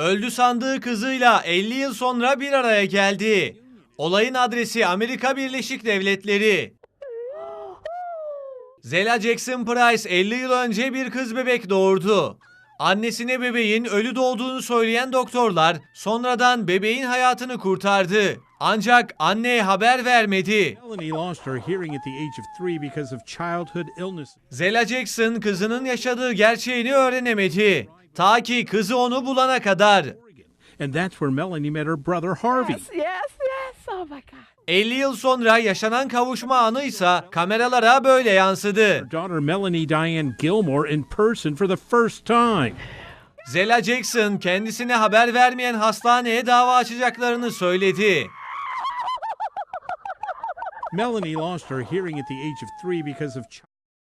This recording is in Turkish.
Öldü sandığı kızıyla 50 yıl sonra bir araya geldi. Olayın adresi Amerika Birleşik Devletleri. Zela Jackson Price 50 yıl önce bir kız bebek doğurdu. Annesine bebeğin ölü doğduğunu söyleyen doktorlar sonradan bebeğin hayatını kurtardı. Ancak anneye haber vermedi. Zela Jackson kızının yaşadığı gerçeğini öğrenemedi. Ta ki kızı onu bulana kadar. And that's where Melanie met her brother Harvey. Yes, yes, yes. Oh my God. 50 yıl sonra yaşanan kavuşma anı ise kameralara böyle yansıdı. Her daughter Melanie Diane Gilmore in person for the first time. Zela Jackson kendisine haber vermeyen hastaneye dava açacaklarını söyledi. Melanie lost her hearing at the age of three because of